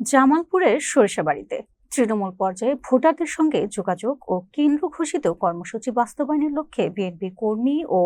জামালপুরের সরিষাবাড়িতে তৃণমূল পর্যায়ে ভোটারদের সঙ্গে যোগাযোগ ও কেন্দ্র ঘোষিত কর্মসূচি বাস্তবায়নের লক্ষ্যে বিএনপি কর্মী ও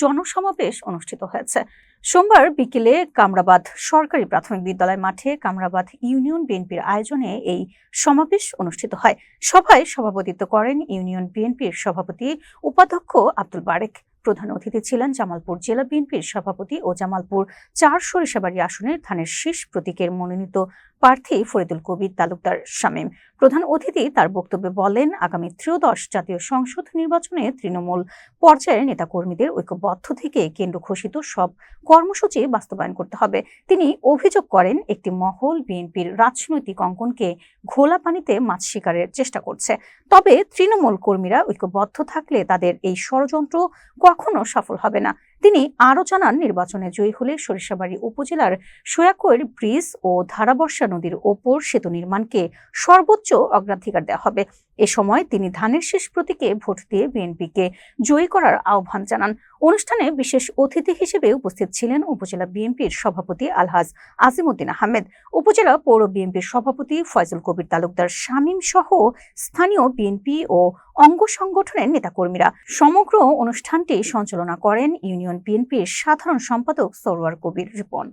জনসমাবেশ অনুষ্ঠিত হয়েছে। সোমবার বিকেলে কামরাবাদ সরকারি প্রাথমিক বিদ্যালয় মাঠে কামরাবাদ ইউনিয়ন বিএনপির আয়োজনে এই সমাবেশ অনুষ্ঠিত হয়। সভায় সভাপতিত্ব করেন ইউনিয়ন বিএনপির সভাপতি উপাধ্যক্ষ আব্দুল বারেক। প্রধান অতিথি ছিলেন জামালপুর জেলা বিএনপির সভাপতি ও জামালপুর চার সরিষাবাড়ি আসনের ধানের শীষ প্রতীকের মনোনীত প্রার্থী ফরিদুল কবির, তালুকদার শামীম। প্রধান অতিথি তার বক্তব্যে বলেন, আগামী ত্রয়োদশ জাতীয় সংসদ নির্বাচনে তৃণমূল পর্যায়ের নেতাকর্মীদের ঐক্যবদ্ধ থেকে কেন্দ্র ঘোষিত সব কর্মসূচি বাস্তবায়ন করতে হবে। তিনি অভিযোগ করেন, একটি মহল বিএনপির রাজনৈতিক অঙ্কনকে ঘোলা পানিতে মাছ শিকারের চেষ্টা করছে। তবে তৃণমূল কর্মীরা ঐক্যবদ্ধ থাকলে তাদের এই ষড়যন্ত্র কখনো সফল হবে না। তিনি আরও জানান, নির্বাচনে জয়ী হলে সরিষাবাড়ি উপজেলার সৈয়াকৈর ব্রিজ ও ধারাবর্ষা নদীর ওপর সেতু নির্মাণকে সর্বোচ্চ অগ্রাধিকার দেওয়া হবে। এ সময় তিনি ধানের শেষ প্রতীকে ভোট দিয়ে বিএনপিকে জয়ী করার আহ্বান জানান। অনুষ্ঠানে বিশেষ অতিথি হিসেবে উপস্থিত ছিলেন উপজেলা বিএনপির সভাপতি আলহাজ আজিমুদ্দিন আহমেদ, উপজেলা পৌর বিএনপির সভাপতি ফয়জুল কবির তালুকদার শামীম সহ স্থানীয় বিএনপি ও অঙ্গ সংগঠনের নেতাকর্মীরা। সমগ্র অনুষ্ঠানটি সঞ্চালনা করেন ইউনিয়ন বিএনপির সাধারণ সম্পাদক সরোয়ার কবির রিপন।